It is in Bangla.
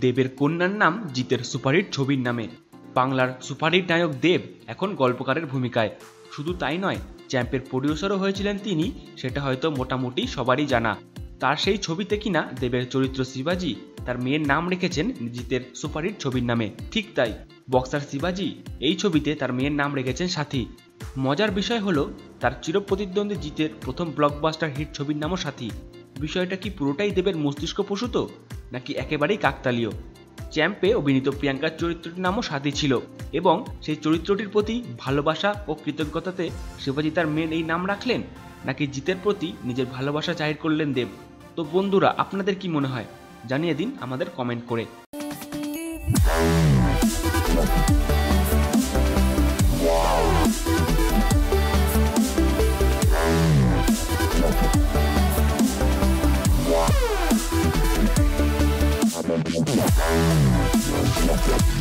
দেবের কন্যার নাম জিতের সুপারহিট ছবির নামে। বাংলার সুপারহিট নায়ক দেব এখন গল্পকারের ভূমিকায়। শুধু তাই নয়, চ্যাম্পের প্রডিউসারও হয়েছিলেন তিনি, সেটা হয়তো মোটামুটি সবারই জানা। তার সেই ছবিতে কিনা দেবের চরিত্র শিবাজি, তার মেয়ের নাম রেখেছেন জিতের সুপারহিট ছবির নামে। ঠিক তাই, বক্সার শিবাজি এই ছবিতে তার মেয়ের নাম রেখেছেন সাথী। মজার বিষয় হলো, তার চিরপ্রতিদ্বন্দ্বী জিতের প্রথম ব্লকবাস্টার হিট ছবির নামও সাথী। বিষয়টা কি পুরোটাই দেবের মস্তিষ্ক প্রসূত? নাকি একেবারেই কাকতালীয়। চ্যাম্পে অভিনীত প্রিয়াঙ্কার চরিত্রটির নামও সাথী ছিল এবং সেই চরিত্রটির প্রতি ভালোবাসা ও কৃতজ্ঞতাতে শিবাজি তার মেয়ের এই নাম রাখলেন, নাকি জিতের প্রতি নিজের ভালোবাসা জাহির করলেন দেব? তো বন্ধুরা, আপনাদের কি মনে হয়? জানিয়ে দিন আমাদের কমেন্ট করে। よろしくお願いします。